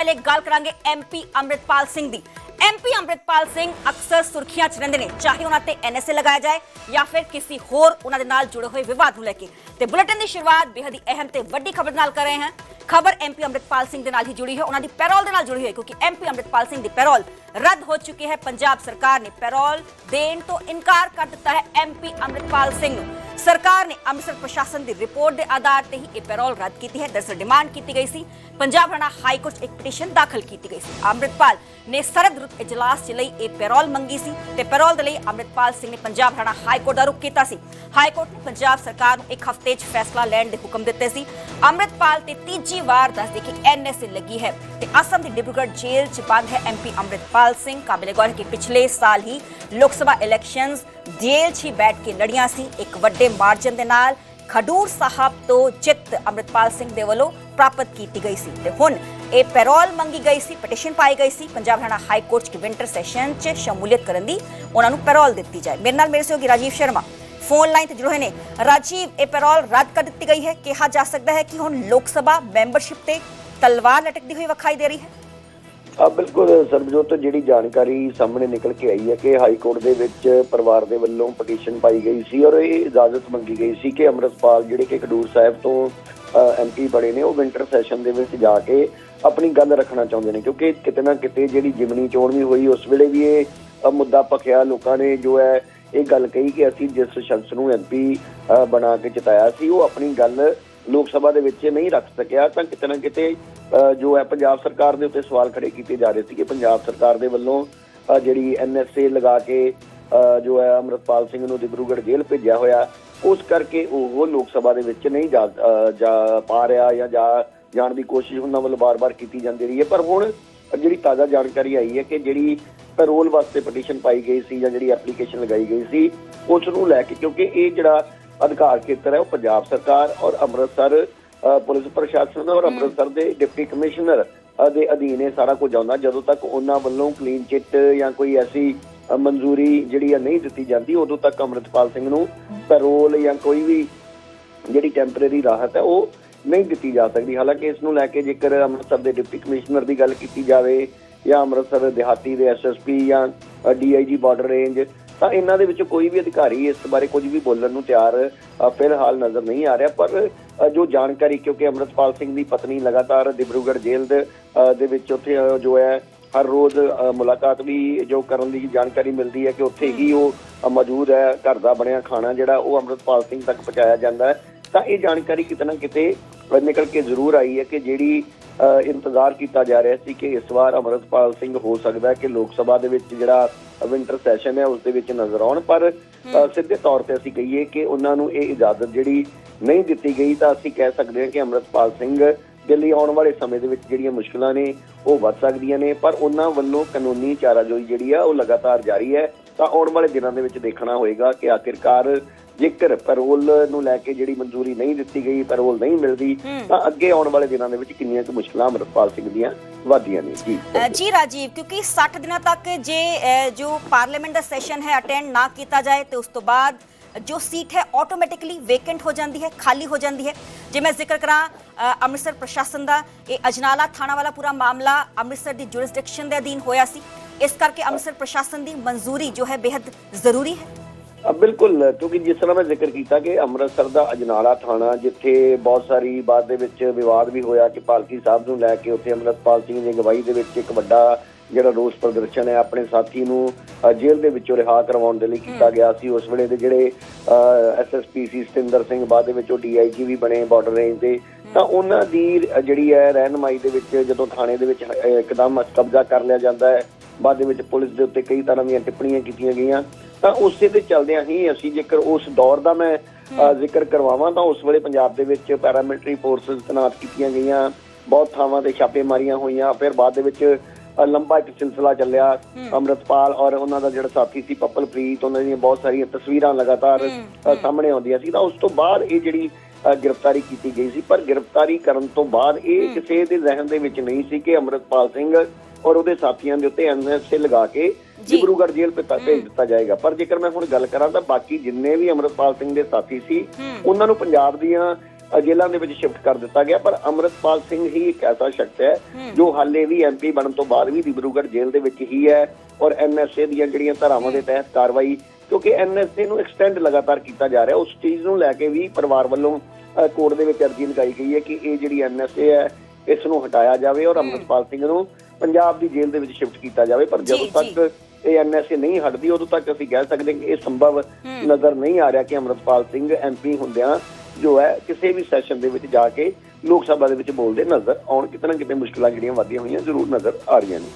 ਪਹਿਲੇ ਗੱਲ ਕਰਾਂਗੇ ਐਮਪੀ ਅੰਮ੍ਰਿਤਪਾਲ ਸਿੰਘ ਦੀ ਐਮਪੀ ਅੰਮ੍ਰਿਤਪਾਲ ਸਿੰਘ ਅਕਸਰ ਸੁਰਖੀਆਂ 'ਚ ਰਹਿੰਦੇ ਨੇ ਚਾਹੇ ਉਹਨਾਂ ਤੇ ਐਨਐਸਏ ਲਗਾਇਆ ਜਾਏ ਜਾਂ ਫਿਰ ਕਿਸੇ ਹੋਰ ਉਹਨਾਂ ਦੇ ਨਾਲ ਜੁੜੇ ਹੋਏ ਵਿਵਾਦ ਨੂੰ ਲੈ ਕੇ ਤੇ ਬੁਲੇਟਿਨ ਦੀ ਸ਼ੁਰੂਆਤ ਬੇहद ਹੀ ਅਹਿਮ ਤੇ ਵੱਡੀ ਖਬਰ ਨਾਲ ਕਰ ਰਹੇ ਹਾਂ ਖਬਰ ਐਮਪੀ ਅੰਮ੍ਰਿਤਪਾਲ ਸਿੰਘ ਦੇ ਨਾਲ ਹੀ ਜੁੜੀ ਹੈ ਉਹਨਾਂ ਦੀ ਪੈਰੋਲ ਦੇ ਨਾਲ ਜੁੜੀ ਹੋਈ ਹੈ ਕਿਉਂਕਿ ਐਮਪੀ ਅੰਮ੍ਰਿਤਪਾਲ ਸਿੰਘ ਦੀ ਪੈਰੋਲ ਰੱਦ ਹੋ ਚੁੱਕੀ ਹੈ ਪੰਜਾਬ ਸਰਕਾਰ ਨੇ ਪੈਰੋਲ ਦੇਣ ਤੋਂ ਇਨਕਾਰ ਕਰ ਦਿੱਤਾ ਹੈ ਐਮਪੀ ਅੰਮ੍ਰਿਤਪਾਲ ਸਿੰਘ ਨੂੰ ਸਰਕਾਰ ਨੇ ਅੰਮ੍ਰਿਤਸਰ ਪ੍ਰਸ਼ਾਸਨ ਦੀ ਰਿਪੋਰਟ ਦੇ ਆਧਾਰ ਤੇ ਹੀ ਇਹ ਪੈਰੋਲ ਰੱਦ ਕੀਤੀ ਹੈ, ਦਰਸਲ ਡਿਮਾਂਡ ਕੀਤੀ ਗਈ ਸੀ। ਪੰਜਾਬ ਹਰਿਆਣਾ ਹਾਈ ਕੋਰਟ 'ਚ ਇੱਕ ਪਟੀਸ਼ਨ ਦਾਖਲ ਕੀਤੀ ਗਈ ਸੀ। ਅੰਮ੍ਰਿਤਪਾਲ ਨੇ ਸਰਦ ਰੁੱਤ ਇਜਲਾਸ 'ਚ ਲਈ ਇਹ ਪੈਰੋਲ ਮੰਗੀ ਸੀ ਤੇ ਪੈਰੋਲ ਦੇ ਲਈ ਅੰਮ੍ਰਿਤਪਾਲ ਸਿੰਘ ਨੇ ਪੰਜਾਬ ਹਰਿਆਣਾ ਹਾਈ ਕੋਰਟ ਦਾ ਰੁਖ ਕੀਤਾ ਸੀ। ਹਾਈ ਕੋਰਟ ਨੇ ਪੰਜਾਬ ਸਰਕਾਰ ਨੂੰ ਇੱਕ ਹਫ਼ਤੇ 'ਚ ਫੈਸਲਾ ਲੈਣ ਦੇ ਹੁਕਮ ਦਿੱਤੇ ਸੀ। ਅੰਮ੍ਰਿਤਪਾਲ ਤੇ ਤੀਜੀ ਵਾਰ ਦੱਸਦੇ ਕਿ ਐਨਐਸਏ ਲੱਗੀ ਹੈ ਤੇ ਅਸਮ ਦੀ ਡਿਬਰੂਗੜ੍ਹ ਜੇਲ੍ਹ 'ਚ ਬੰਦ ਹੈ ਐਮਪੀ ਅੰਮ੍ਰਿਤਪਾਲ ਸਿੰਘ। ਕਾਬਿਲੇ ਗੌਰ ਕਿ ਪਿਛਲੇ ਸਾਲ ਹੀ ਲੋਕ ਸਭਾ ਇਲੈਕਸ਼ਨਸ ਜੇਲ੍ਹ 'ਚ ਹੀ ਬੈਠ ਕੇ ਲੜੀਆਂ ਸੀ। ਇੱਕ ਵੱਡੇ ਮਾਰਜਨ ਦੇ ਨਾਲ ਖਡੂਰ ਸਾਹਿਬ ਤੋਂ ਜਿੱਤ ਅੰਮ੍ਰਿਤਪਾਲ ਸਿੰਘ ਦੇ ਵੱਲੋਂ ਪ੍ਰਾਪਤ ਕੀਤੀ ਗਈ ਸੀ ਤੇ ਹੁਣ ਇਹ ਪੈਰੋਲ ਮੰਗੀ ਗਈ ਸੀ ਪਟੀਸ਼ਨ ਪਾਈ ਗਈ ਸੀ। ਪੰਜਾਬ ਹਰਿਆਣਾ ਹਾਈ ਕੋਰਟ 'ਚ ਵਿੰਟਰ ਸੈਸ਼ਨ 'ਚ ਸ਼ਮੂਲੀਅਤ ਕਰਨ ਦੀ ਉਹਨਾਂ ਨੂੰ ਪੈਰੋਲ ਦਿੱਤੀ ਜਾਏ। ਮੇਰੇ ਨਾਲ ਮੇਰੇ ਸਹਿਯੋਗੀ ਰਾਜੀਵ ਸ਼ਰਮਾ ਫੋਨ ਲਾਈਨ ਤੇ ਜੁੜੇ ਹੋਏ ਨੇ। ਰਾਜੀਵ, ਇਹ ਪੈਰੋਲ ਰੱਦ ਕਰ ਦਿੱਤੀ ਗਈ ਹੈ। ਕਿਹਾ ਜਾ ਸਕਦਾ ਹੈ ਕਿ ਹੁਣ ਲੋਕ ਸਭਾ ਮੈਂਬਰਸ਼ਿਪ ਤੇ ਤਲਵਾਰ ਲਟਕਦੀ ਹੋਈ ਵਿਖਾਈ ਦੇ ਰਹੀ ਹੈ। ਆ ਬਿਲਕੁਲ ਸਰਬਜੋਤ, ਜਿਹੜੀ ਜਾਣਕਾਰੀ ਸਾਹਮਣੇ ਨਿਕਲ ਕੇ ਆਈ ਹੈ ਕਿ ਹਾਈ ਕੋਰਟ ਦੇ ਵਿੱਚ ਪਰਿਵਾਰ ਦੇ ਵੱਲੋਂ ਪਟੀਸ਼ਨ ਪਾਈ ਗਈ ਸੀ ਔਰ ਇਹ ਇਜਾਜ਼ਤ ਮੰਗੀ ਗਈ ਸੀ ਕਿ ਅੰਮ੍ਰਿਤਪਾਲ, ਜਿਹੜੇ ਕਿ ਖਡੂਰ ਸਾਹਿਬ ਤੋਂ ਐਮਪੀ ਬਣੇ ਨੇ, ਉਹ ਵਿੰਟਰ ਸੈਸ਼ਨ ਦੇ ਵਿੱਚ ਜਾ ਕੇ ਆਪਣੀ ਗੱਲ ਰੱਖਣਾ ਚਾਹੁੰਦੇ ਨੇ ਕਿਉਂਕਿ ਕਿਤੇ ਨਾ ਕਿਤੇ ਜਿਹੜੀ ਜਿਮਨੀ ਚੋਣ ਵੀ ਹੋਈ, ਉਸ ਵੇਲੇ ਵੀ ਇਹ ਮੁੱਦਾ ਪਖਿਆ ਲੋਕਾਂ ਨੇ ਜੋ ਹੈ, ਇਹ ਗੱਲ ਕਹੀ ਕਿ ਅਸੀਂ ਜਿਸ ਸ਼ਖਸ ਨੂੰ ਐਮਪੀ ਬਣਾ ਕੇ ਜਿਤਾਇਆ ਸੀ, ਉਹ ਆਪਣੀ ਗੱਲ ਲੋਕ ਸਭਾ ਦੇ ਵਿੱਚ ਨਹੀਂ ਰੱਖ ਸਕਿਆ, ਤਾਂ ਕਿਤੇ ਨਾ ਕਿਤੇ ਜੋ ਹੈ ਪੰਜਾਬ ਸਰਕਾਰ ਦੇ ਉੱਤੇ ਸਵਾਲ ਖੜੇ ਕੀਤੇ ਜਾ ਰਹੇ ਸੀ ਕਿ ਪੰਜਾਬ ਸਰਕਾਰ ਦੇ ਵੱਲੋਂ ਅ, ਜਿਹੜੀ ਐਨਐਸਏ ਲਗਾ ਕੇ ਅ, ਜੋ ਹੈ ਅਮਰਤਪਾਲ ਸਿੰਘ ਨੂੰ ਦਿਬਰੂਗੜ੍ਹ ਜੇਲ੍ਹ ਭੇਜਿਆ ਹੋਇਆ ਉਸ ਕਰਕੇ ਉਹ ਲੋਕ ਸਭਾ ਦੇ ਵਿੱਚ ਨਹੀਂ ਜਾ ਜਾ ਪਾ ਰਿਹਾ ਜਾਂ ਜਾ ਜਾਣ ਦੀ ਕੋਸ਼ਿਸ਼ ਉਹਨਾਂ ਵੱਲੋਂ ਬਾਰ-ਬਾਰ ਕੀਤੀ ਜਾਂਦੀ ਰਹੀ ਹੈ। ਪਰ ਹੁਣ ਜਿਹੜੀ ਤਾਜ਼ਾ ਜਾਣਕਾਰੀ ਆਈ ਹੈ ਕਿ ਜਿਹੜੀ ਪੈਰੋਲ ਵਾਸਤੇ ਪਟੀਸ਼ਨ ਪਾਈ ਗਈ ਸੀ ਜਾਂ ਜਿਹੜੀ ਐਪਲੀਕੇਸ਼ਨ ਲਗਾਈ ਗਈ ਸੀ ਉਸ ਨੂੰ ਲੈ ਕੇ ਕਿਉਂਕਿ ਇਹ ਜਿਹੜਾ ਅਧਿਕਾਰ ਖੇਤਰ ਹੈ ਉਹ ਪੰਜਾਬ ਸਰਕਾਰ ਔਰ ਅੰਮ੍ਰਿਤਸਰ ਪੁਲਿਸ ਪ੍ਰਸ਼ਾਸਨ ਔਰ ਅੰਮ੍ਰਿਤਸਰ ਦੇ ਡਿਪਟੀ ਕਮਿਸ਼ਨਰ ਦੇ ਅਧੀਨ ਇਹ ਸਾਰਾ ਕੁਝ ਆਉਂਦਾ। ਜਦੋਂ ਤੱਕ ਉਹਨਾਂ ਵੱਲੋਂ ਕਲੀਨ ਚਿੱਟ ਜਾਂ ਕੋਈ ਐਸੀ ਮਨਜ਼ੂਰੀ ਜਿਹੜੀ ਆ ਨਹੀਂ ਦਿੱਤੀ ਜਾਂਦੀ ਉਦੋਂ ਤੱਕ ਅੰਮ੍ਰਿਤਪਾਲ ਸਿੰਘ ਨੂੰ ਪੈਰੋਲ ਜਾਂ ਕੋਈ ਵੀ ਜਿਹੜੀ ਟੈਂਪਰੇਰੀ ਰਾਹਤ ਹੈ ਉਹ ਨਹੀਂ ਦਿੱਤੀ ਜਾ ਸਕਦੀ। ਹਾਲਾਂਕਿ ਇਸ ਨੂੰ ਲੈ ਕੇ ਜੇਕਰ ਅੰਮ੍ਰਿਤਸਰ ਦੇ ਡਿਪਟੀ ਕਮਿਸ਼ਨਰ ਦੀ ਗੱਲ ਕੀਤੀ ਜਾਵੇ ਜਾਂ ਅੰਮ੍ਰਿਤਸਰ ਦਿਹਾਤੀ ਦੇ ਐਸਐਸਪੀ ਜਾਂ ਡੀਆਈਜੀ ਬਾਰਡਰ ਰੇਂਜ ਤਾਂ ਇਹਨਾਂ ਦੇ ਵਿੱਚ ਕੋਈ ਵੀ ਅਧਿਕਾਰੀ ਇਸ ਬਾਰੇ ਕੁਝ ਵੀ ਬੋਲਣ ਨੂੰ ਤਿਆਰ ਫਿਲਹਾਲ ਨਜ਼ਰ ਨਹੀਂ ਆ ਰਿਹਾ ਪਰ ਜੋ ਜਾਣਕਾਰੀ ਕਿਉਂਕਿ ਅੰਮ੍ਰਿਤਪਾਲ ਸਿੰਘ ਦੀ ਪਤਨੀ ਲਗਾਤਾਰ ਦਿਬਰੂਗੜ੍ਹ ਜੇਲ੍ਹ ਦੇ ਦੇ ਵਿੱਚ ਉੱਥੇ ਜੋ ਹੈ ਹਰ ਰੋਜ਼ ਮੁਲਾਕਾਤ ਵੀ ਜੋ ਕਰਨ ਦੀ ਜਾਣਕਾਰੀ ਮਿਲਦੀ ਹੈ ਕਿ ਉੱਥੇ ਹੀ ਉਹ ਮੌਜੂਦ ਹੈ ਘਰ ਦਾ ਬਣਿਆ ਖਾਣਾ ਜਿਹੜਾ ਉਹ ਅੰਮ੍ਰਿਤਪਾਲ ਸਿੰਘ ਤੱਕ ਪਹੁੰਚਾਇਆ ਜਾਂਦਾ ਹੈ। ਤਾਂ ਇਹ ਜਾਣਕਾਰੀ ਕਿਤੇ ਨਾ ਕਿਤੇ ਨਿਕਲ ਕੇ ਜ਼ਰੂਰ ਆਈ ਹੈ ਕਿ ਜਿਹੜੀ ਇੰਤਜ਼ਾਰ ਕੀਤਾ ਜਾ ਰਿਹਾ ਸੀ ਕਿ ਇਸ ਵਾਰ ਅਮਰਤਪਾਲ ਸਿੰਘ ਹੋ ਸਕਦਾ ਹੈ ਕਿ ਲੋਕ ਸਭਾ ਦੇ ਵਿੱਚ ਜਿਹੜਾ ਵਿੰਟਰ ਸੈਸ਼ਨ ਹੈ ਉਸ ਦੇ ਵਿੱਚ ਨਜ਼ਰ ਆਉਣ। ਪਰ ਸਿੱਧੇ ਤੌਰ ਤੇ ਅਸੀਂ ਕਹੀਏ ਕਿ ਉਹਨਾਂ ਨੂੰ ਇਹ ਇਜਾਜ਼ਤ ਜਿਹੜੀ ਨਹੀਂ ਦਿੱਤੀ ਗਈ ਤਾਂ ਅਸੀਂ ਕਹਿ ਸਕਦੇ ਹਾਂ ਕਿ ਅਮਰਤਪਾਲ ਸਿੰਘ ਦੇ ਲਈ ਆਉਣ ਵਾਲੇ ਸਮੇਂ ਦੇ ਵਿੱਚ ਜਿਹੜੀਆਂ ਮੁਸ਼ਕਲਾਂ ਨੇ ਉਹ ਵੱਧ ਸਕਦੀਆਂ ਨੇ। ਪਰ ਉਹਨਾਂ ਵੱਲੋਂ ਕਾਨੂੰਨੀ ਚਾਰਾਜੋਈ ਜਿਹੜੀ ਆ ਉਹ ਲਗਾਤਾਰ ਜਾਰੀ ਹੈ। ਤਾਂ ਆਉਣ ਵਾਲੇ ਦਿਨਾਂ ਦੇ ਵਿੱਚ ਦੇਖਣਾ ਹੋਏਗਾ ਕਿ ਆਖਿਰਕਾਰ ਜੇਕਰ ਪੈਰੋਲ ਨੂੰ ਲੈ ਕੇ ਜਿਹੜੀ ਮਨਜ਼ੂਰੀ ਨਹੀਂ ਦਿੱਤੀ ਗਈ ਪੈਰੋਲ ਨਹੀਂ ਮਿਲਦੀ ਤਾਂ ਅੱਗੇ ਆਉਣ ਵਾਲੇ ਦਿਨਾਂ ਦੇ ਵਿੱਚ ਕਿੰਨੀਆਂ ਕੁ ਮੁਸ਼ਕਲਾਂ ਅਮਰਪਾਲ ਸਿੰਘ ਦੀਆਂ ਵਧਦੀਆਂ ਨੇ। ਜੀ ਜੀ ਰਾਜੀਵ ਕਿਉਂਕਿ 60 ਦਿਨਾਂ ਤੱਕ ਜੇ ਜੋ ਪਾਰਲੀਮੈਂਟ ਦਾ ਸੈਸ਼ਨ ਹੈ ਅਟੈਂਡ ਨਾ ਕੀਤਾ ਜਾਏ ਤੇ ਉਸ ਤੋਂ ਬਾਅਦ ਜੋ ਸੀਟ ਹੈ ਆਟੋਮੈਟਿਕਲੀ ਵੇਕੈਂਟ ਹੋ ਜਾਂਦੀ ਹੈ ਖਾਲੀ ਹੋ ਜਾਂਦੀ ਹੈ। ਜੇ ਮੈਂ ਜ਼ਿਕਰ ਕਰਾਂ ਅੰਮ੍ਰਿਤਸਰ ਪ੍ਰਸ਼ਾਸਨ ਦਾ ਇਹ ਅਜਨਾਲਾ ਥਾਣਾ ਵਾਲਾ ਪੂਰਾ ਮਾਮਲਾ ਅੰਮ੍ਰਿਤਸਰ ਦੀ ਜੁਰਿਸਡਿਕਸ਼ਨ ਦੇ ਅਧੀਨ ਹੋਇਆ ਸੀ। ਇਸ ਕਰਕੇ ਅੰਮ੍ਰਿਤਸਰ ਪ੍ਰਸ਼ਾਸਨ ਦੀ ਮਨਜ਼ੂਰੀ ਜੋ ਹੈ ਬੇहद ਜ਼ਰੂਰੀ ਹੈ। ਬਿਲਕੁਲ ਕਿਉਂਕਿ ਜਿਸ ਤਰ੍ਹਾਂ ਮੈਂ ਜ਼ਿਕਰ ਕੀਤਾ ਕਿ ਅੰਮ੍ਰਿਤਸਰ ਦਾ ਅਜਨਾਲਾ ਥਾਣਾ ਜਿੱਥੇ ਬਹੁਤ ਸਾਰੀ ਬਾਤ ਦੇ ਵਿੱਚ ਵਿਵਾਦ ਵੀ ਹੋਇਆ ਕਿ ਪਾਲਕੀ ਸਾਹਿਬ ਨੂੰ ਲੈ ਕੇ ਉੱਥੇ ਅੰਮ੍ਰਿਤਪਾਲ ਸਿੰਘ ਦੀ ਅਗਵਾਈ ਦੇ ਵਿੱਚ ਇੱਕ ਵੱਡਾ ਜਿਹੜਾ ਰੋਸ ਪ੍ਰਦਰਸ਼ਨ ਹੈ ਆਪਣੇ ਸਾਥੀ ਨੂੰ ਜੇਲ੍ਹ ਦੇ ਵਿੱਚੋਂ ਰਿਹਾ ਕਰਵਾਉਣ ਦੇ ਲਈ ਕੀਤਾ ਗਿਆ ਸੀ। ਉਸ ਵੇਲੇ ਦੇ ਜਿਹੜੇ ਐਸਐਸਪੀ ਸੀ ਸਤਿੰਦਰ ਸਿੰਘ ਬਾਅਦ ਦੇ ਵਿੱਚ ਉਹ ਡੀਆਈਜੀ ਵੀ ਬਣੇ ਬਾਰਡਰ ਰੇਂਜ ਦੇ। ਤਾਂ ਉਹਨਾਂ ਦੀ ਜਿਹੜੀ ਹੈ ਰਹਿਨਮਾਈ ਦੇ ਵਿੱਚ ਜਦੋਂ ਥਾਣੇ ਦੇ ਵਿੱਚ ਇੱਕਦਮ ਕਬਜ਼ਾ ਕਰ ਲਿਆ ਜਾਂਦਾ ਹੈ ਬਾਅਦ ਦੇ ਵਿੱਚ ਪੁਲਿਸ ਦੇ ਉੱਤੇ ਕਈ ਤਰ੍ਹਾਂ ਦੀਆਂ ਟਿੱਪਣੀਆਂ ਕੀਤੀਆਂ ਗਈਆਂ। ਤਾਂ ਉਸੇ ਤੇ ਚੱਲਦਿਆਂ ਹੀ ਅਸੀਂ ਜੇਕਰ ਉਸ ਦੌਰ ਦਾ ਮੈਂ ਜ਼ਿਕਰ ਕਰਵਾਵਾਂ ਤਾਂ ਉਸ ਵੇਲੇ ਪੰਜਾਬ ਦੇ ਵਿੱਚ ਪੈਰਾਮਿਲਟਰੀ ਫੋਰਸਸ ਤੈਨਾਤ ਕੀਤੀਆਂ ਗਈਆਂ। ਬਹੁਤ ਥਾਵਾਂ ਤੇ ਛਾਪੇਮਾਰੀਆਂ ਹੋਈਆਂ। ਫਿਰ ਬਾਅਦ ਦੇ ਵਿੱਚ ਲੰਬਾ ਇੱਕ ਸਿਲਸਿਲਾ ਚੱਲਿਆ ਅੰਮ੍ਰਿਤਪਾਲ ਔਰ ਉਹਨਾਂ ਦਾ ਜਿਹੜਾ ਸਾਥੀ ਸੀ ਪੱਪਲਪ੍ਰੀਤ ਉਹਨਾਂ ਦੀਆਂ ਬਹੁਤ ਸਾਰੀਆਂ ਤਸਵੀਰਾਂ ਲਗਾਤਾਰ ਸਾਹਮਣੇ ਆਉਂਦੀਆਂ ਸੀ। ਤਾਂ ਉਸ ਤੋਂ ਬਾਅਦ ਇਹ ਜਿਹੜੀ ਗ੍ਰਿਫਤਾਰੀ ਕੀਤੀ ਗਈ ਸੀ। ਪਰ ਗ੍ਰਿਫਤਾਰੀ ਕਰਨ ਤੋਂ ਬਾਅਦ ਇਹ ਕਿਸੇ ਦੇ ਜ਼ਿਹਨ ਦੇ ਵਿੱਚ ਨਹੀਂ ਸੀ ਕਿ ਅੰਮ੍ਰਿਤਪਾਲ ਸਿੰਘ ਔਰ ਉਹਦੇ ਸਾਥੀਆਂ ਦੇ ਉੱਤੇ ਐਨਐਸਏ ਲਗਾ ਕੇ। ਡਿਬਰੂਗੜ੍ਹ ਜੇਲ੍ਹ ਤੇ ਭੇਜ ਦਿੱਤਾ ਜਾਏਗਾ। ਪਰ ਜੇਕਰ ਮੈਂ ਹੁਣ ਗੱਲ ਕਰਾਂ ਤਾਂ ਬਾਕੀ ਜਿੰਨੇ ਵੀ ਅੰਮ੍ਰਿਤਪਾਲ ਸਿੰਘ ਦੇ ਸਾਥੀ ਸੀ ਉਹਨਾਂ ਨੂੰ ਪੰਜਾਬ ਦੀਆਂ ਜੇਲ੍ਹਾਂ ਦੇ ਵਿੱਚ ਸ਼ਿਫਟ ਕਰ ਦਿੱਤਾ ਗਿਆ। ਪਰ ਅਮਰਤਪਾਲ ਸਿੰਘ ਹੀ ਇੱਕ ਐਸਾ ਸ਼ਖਸ ਹੈ ਜੋ ਹਾਲੇ ਵੀ ਐਮਪੀ ਬਣਨ ਤੋਂ ਬਾਅਦ ਵੀ ਡਿਬਰੂਗੜ੍ਹ ਜੇਲ੍ਹ ਦੇ ਵਿੱਚ ਹੀ ਹੈ ਔਰ ਐਨਐਸਏ ਦੀਆਂ ਜਿਹੜੀਆਂ ਧਾਰਾਵਾਂ ਦੇ ਤਹਿਤ ਕਾਰਵਾਈ ਕਿਉਂਕਿ ਐਨਐਸਏ ਨੂੰ ਐਕਸਟੈਂਡ ਲਗਾਤਾਰ ਕੀਤਾ ਜਾ ਰਿਹਾ। ਉਸ ਚੀਜ਼ ਨੂੰ ਲੈ ਕੇ ਵੀ ਪਰਿਵਾਰ ਵੱਲੋਂ ਕੋਰਟ ਦੇ ਵਿੱਚ ਅਰਜ਼ੀ ਲਗਾਈ ਗਈ ਹੈ ਕਿ ਇਹ ਜਿਹੜੀ ਐਨਐਸਏ ਹੈ ਇਸ ਨੂੰ ਹਟਾਇਆ ਜਾਵੇ ਔਰ ਅਮਰਤਪਾਲ ਸਿੰਘ ਨੂੰ ਪੰਜਾਬ ਦੀ ਜੇਲ੍ਹ ਦੇ ਵਿੱਚ ਸ਼ਿਫਟ ਕੀਤਾ ਜਾਵੇ ਪਰ ਜਦੋਂ। ਤੱਕ ਇਹ ਐਨਐਸਏ ਨਹੀਂ ਹਟਦੀ ਉਦੋਂ ਤੱਕ ਅਸੀਂ ਕਹਿ ਸਕਦੇ ਕਿ ਇਹ ਸੰਭਵ ਨਜ਼ਰ ਨਹੀਂ ਆ ਰਿਹਾ ਕਿ ਅਮਰਤਪਾਲ ਸਿੰਘ ਐਮਪੀ ਹੁੰਦਿਆਂ ਜੋ ਹੈ ਕਿਸੇ ਵੀ ਸੈਸ਼ਨ ਦੇ ਵਿੱਚ ਜਾ ਕੇ ਲੋਕ ਸਭਾ ਦੇ ਵਿੱਚ ਬੋਲਦੇ ਨਜ਼ਰ ਆਉਣ ਕਿਤੇ ਨਾ ਕਿਤੇ ਮੁਸ਼ਕਲਾਂ ਜਿਹੜੀਆਂ ਵਧੀਆਂ ਹੋਈਆਂ ਜ਼ਰੂਰ ਨਜ਼ਰ ਆ ਰਹੀਆਂ ਨੇ